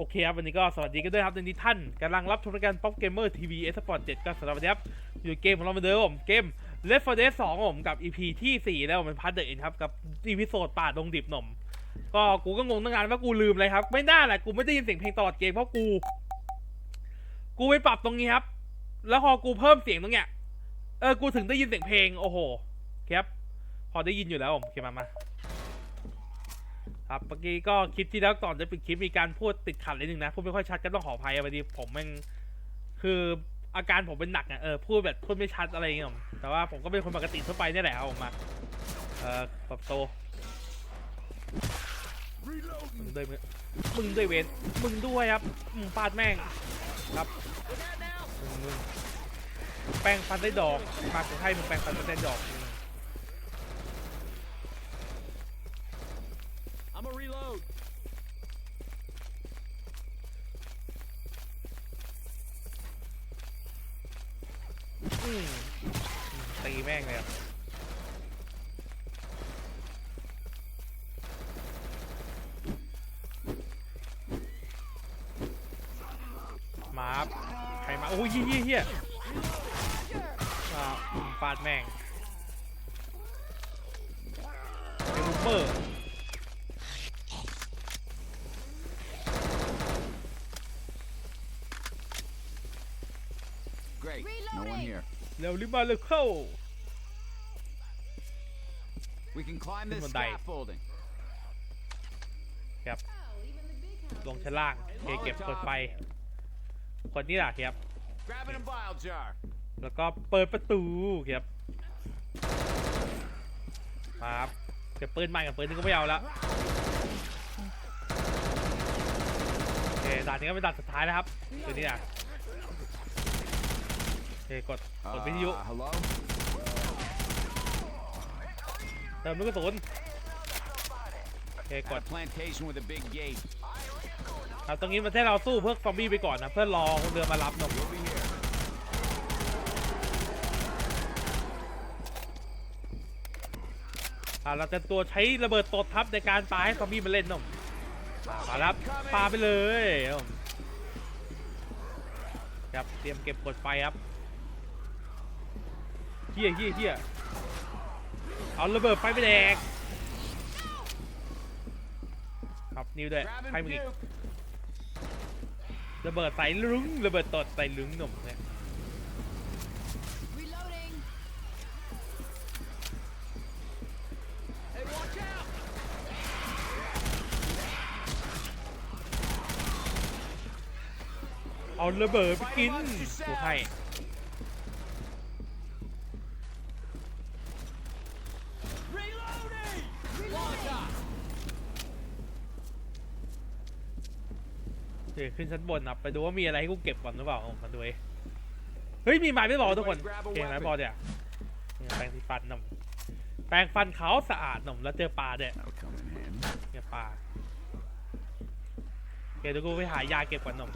โอเคครับ วันนี้ก็สวัสดีกันด้วยครับในนี้ท่านกำลังรับชมรายการป๊อปเกมเมอร์ทีวีเอสปอร์ตเจ็ดก็สำหรับวันนี้ครับอยู่เกมของเราเหมือนเดิมผมเกม Left 4 Dead 2ผมกับ EP ที่ 4 แล้วผมเป็นพาร์ทเดอร์เอ็นครับ กับอีพิโซดป่าดงดิบหนมก็กูก็งงตั้งนานว่ากูลืมอะไรครับ ไม่น่าแหละกูไม่ได้ยินเสียงเพลงตลอดเกมเพราะกู กูไปปรับตรงนี้ครับ แล้วพอกูเพิ่มเสียงตรงเนี้ยเออกูถึงได้ยินเสียงเพลงโอ้โหครับพอได้ยินอยู่แล้วผมโอเคมามา ครับเมื่อกี้ก็คลิปที่แล้วก่อนจะปิดคลิปมีการพูดติดขัดนิดนึงนะพูดไม่ค่อยชัดก็ต้องขออภัยพอดีผมแม่งคืออาการผมเป็นหนักอะเออพูดแบบพูดไม่ชัดอะไรอย่างเงี้ยผมแต่ว่าผมก็เป็นคนปกติทั่วไปนี่แหละครับผมมาเออปรับโตวมึงด้วยมึงมึงด้วยเวนมึงด้วยครับมึงฟาดแม่งครับมึงมึงแปรงฟันได้ดอกมากูให้มึงแปรงฟันได้ดอกอืม I'm a reload. อืมตีแม่งเลยอะมาครับใครมา โอ้ยเฮี้ยเฮี้ยเฮี้ยอ่าฟาดแม่งเป็นลูเปอร์ Great. No one Reloading. here. เร็วรีบมาเลยเข้า We can climb this Someone died. scaffolding. ครับ ลงชั้นล่างโอเคเก็บกดไฟ คนนี้แหละครับ Grabbing a bile jar. แล้วก็เปิดประตูครับมาครับเก็บปืนใหม่กับปืนนึงก็ไม่เอาแล้วโอเคด่านนี้ก็เป็นด่านสุดท้ายแล้วครับตัวนี้อะโอเคกดกดวิทยุ Uh, hello? เติมลูกกระสุนโอเคก Got ด a plantation with a big gate. ครับตรงนี้มันให้เราสู้เพื่อซอมบี้ไปก่อนนะเพื่อรอคนเรือมารับเนอะ Over here. อ่าเราจะตัวใช้ระเบิดตดทับในการปาให้ซอมบี้มันเล่นเนอะมามาแล้วปาไปเลยครับเตรียมเก็บกดไฟครับเฮี้ยเฮี้ยเฮี้ยเอาระเบิดไฟไปแดกครับนิวด้วยให้มึงอีก ระเบิดใส่ลุงระเบิดตดใส่ลุงหนุ่มเนี่ย Reloading. Hey, watch out! เอาระเบิดไปกินกูให้ เดขึ้นชั้นบนนะไปดูว่ามีอะไรให้กูเก็บก่อนหรือเปล่ามาดูเองเฮ้ย มีไม้ไม่บอกทุกคนโอเคไม้บอกเนี่ยแปรงสีฟันหนุ่มแปรงฟันเขาสะอาดหนุ่มแล้วเจอปลาด้วยเนี่ยปลาเดี๋ยวกูไปหายาเก็บก่อนหนุ่ม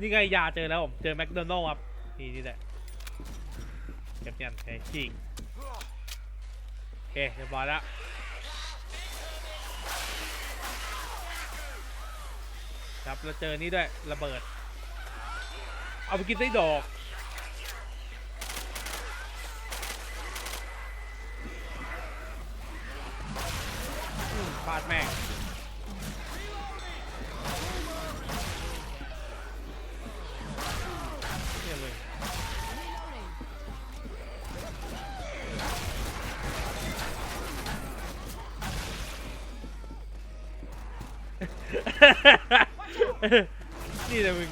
นี่ไงยาเจอแล้วผมเจอแมคโดนัลล์ครับนี่นี่แหละเก็บยันโอเคฉีกโอเคเรียบร้อยแล้ว ครับแล้วเจอนี่ด้วยระเบิด เอาไปกินได้ดอกอืมฟาดแม่งเนี่ยเลย Reloading. นี่เลยมึง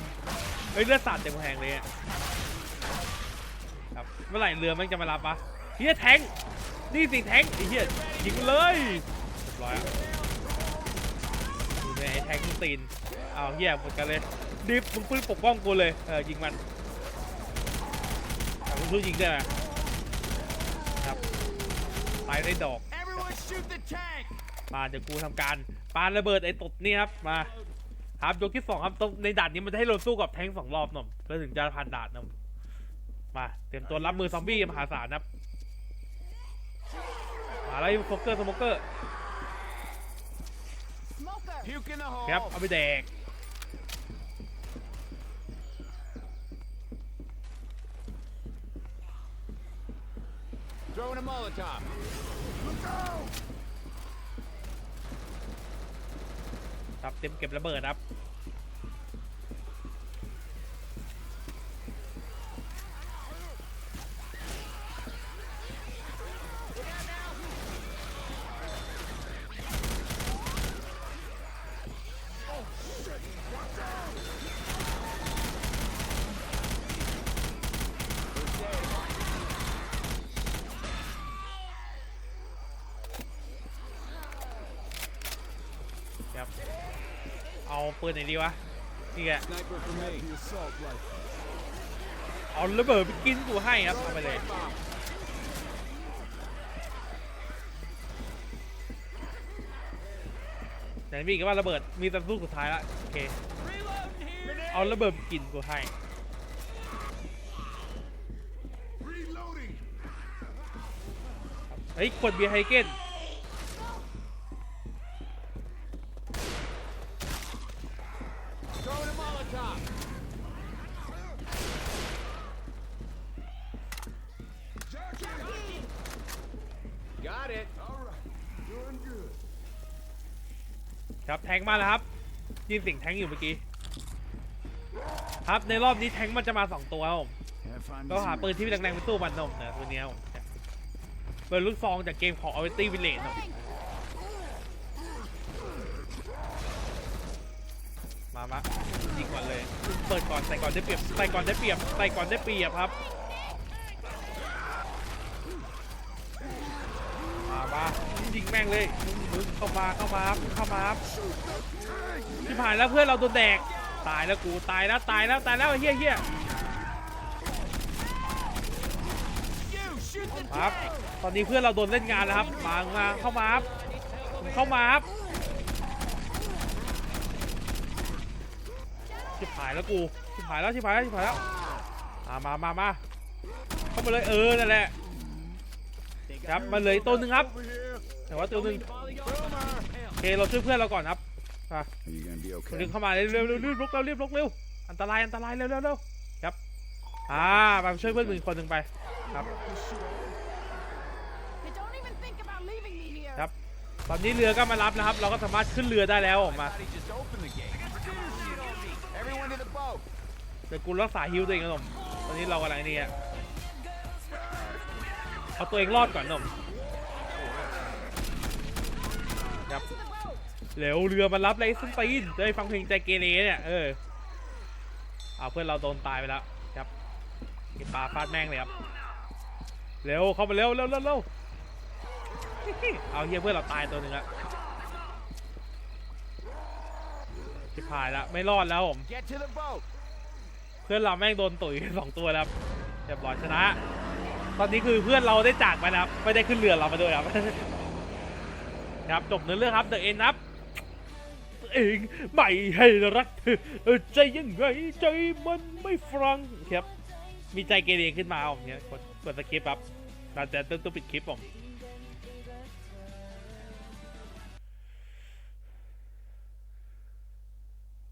เฮ้ยเลือดสาดเต็มแหงเลยอะครับเมื่อไหร่เรือมันจะมารับปะเฮียแทงค์นี่สิแทงค์ไอ้เฮียยิงมันเลยเรียบร้อยอะอยู่ในไอ้แทงค์ตีนเอาเฮียหมดกันเลยดิฟมึงปืนปกป้องกูเลยเออยิงมันเอามึงช่วยยิงได้ไหมครับตายได้ดอก Everyone shoot the tank! มาเดี๋ยวกูทำการปาระเบิดไอ้ตดนี่ครับมา ครับยกที่สองครับตรงในด่านนี้มันจะให้เราสู้กับแทงสองรอบหน่อยแล้วถึงจะผ่านด่านหน่อยมาเตรียมตัวรับมือซอมบี้มหาศาลครับมาแล้วโฟกเกอร์สโมเกอร์ครับเอาไปแดก a Molotov. ครับเต็มเก็บระเบิดครับครับ เอา ปืนไหนดีวะนี่แก Sniper for me. เอาระเบิดไปกินกูให้ครับเอาไปเลยแต่นี่ก็ว่าระเบิดมีแต่ลูกสุดท้ายละโอเค Reloading here. เอาระเบิดไปกินกูให้เฮ้ยกดเบียร์ไฮเกน Throwing a Molotov. Got it. ครับแทงมาแล้วครับยินสียงแทงอยู่เมื่อกี้ ครับในรอบนี้แทงมันจะมาสองตัวครับผมก็หาปืนที่แรงๆไปสู้มันนมนะตัวเนี้ยผมเป็นลูกซองจากเกมของ a v e n t y Village นะามายิงก่อนเลย เปิดก่อนใส่ก่อนได้เปรียบใส่ก่อนได้เปรียบใส่ก่อนได้เปรียบครับมามายิงแม่งเลยมึงเข้ามาเข้ามาครับเข้ามาครับที่ผ่านแล้วเพื่อนเราโดนแดกตายแล้วกูตายแล้วตายแล้วตายแล้วเฮี้ยเฮี้ยครับตอนนี้เพื่อนเราโดนเล่นงานแล้วครับมามาเข้ามาครับเข้ามาครับ ชิบหายแล้วกูชิบหายแล้วชิบหายแล้วชิบหายแล้วมามามามาเข้ามาเลยเออนั่นแหละครับมาเลยตัวหนึ่งครับ แต่ว่าตัวหนึ่งโอเคเราช่วยเพื่อนเราก่อนครับอะ Are you gonna be คนหนึ่ okay? งเข้ามาเร็วเร็วเร็วรีบลุกเร็วรีบลุกเร็วอันตรายอันตรายเร็วเร็วเร็วครับอ่าไปช่วยเพื่อนอีกคนหนึ่งไปครับ You don't even think about leaving me here. ครับตอนนี้เรือก็มารับนะครับ เราก็สามารถขึ้นเรือได้แล้วออกมา Everyone to the boat. เดี๋ยวกูรักษาฮิวตัวเองนะหนุ่มตอนนี้เรากำลังนี่อะเอาตัวเองรอดก่อนหนุ่มครับเร็วเรือมารับเลยส้นตีนจะได้ฟังเพลงใจเกเรเนี่ยเออเอาเพื่อนเราโดนตายไปแล้วครับก็บปลาฟาดแม่งเลยครับเร็วเข้ามาเร็วเร็วเร็วเร็วเอาเฮียเพื่อนเราตายตัวหนึ่งละชิ บหายละไม่รอดแล้วผม Get to the boat. เพื่อนเราแม่งโดนตุ๋ยสองตัวแล้วครับเรียบร้อยชนะ ตอนนี้คือเพื่อนเราได้จากไปนะครับไม่ได้ขึ้นเรือเรามาด้วยครับครับจบเนื้อเรื่องครับเดอะเอ็นครับตัวเองไม่ให้รักเธอเออใจยังไงใจมันไม่ฟังครับมีใจเกเรขึ้นมาผมเนี่ยกดกดสคริปต์ครับเราจะต้องปิดคลิปผม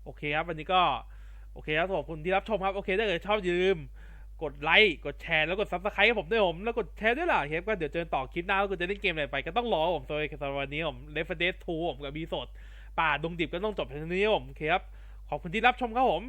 โอเคครับ วันนี้ก็ โอเคครับขอบคุณที่รับชมครับ โอเคถ้าเกิดชอบอย่าลืม กดไลค์กดแชร์แล้วกดซับสไครต์ให้ผมด้วยผม แล้วกดแชร์ด้วยล่ะเฮฟก็เดี๋ยวเจอต่อคลิปหน้าแล้วก็จะเล่นเกมอะไรไป ก็ต้องรอผมโดยสำหรับวันนี้ผมเลฟเดสทูผมกับบีสดป่าดงดิบก็ต้องจบเพียงเท่านี้ครับผมโอเคครับขอบคุณที่รับชมครับผม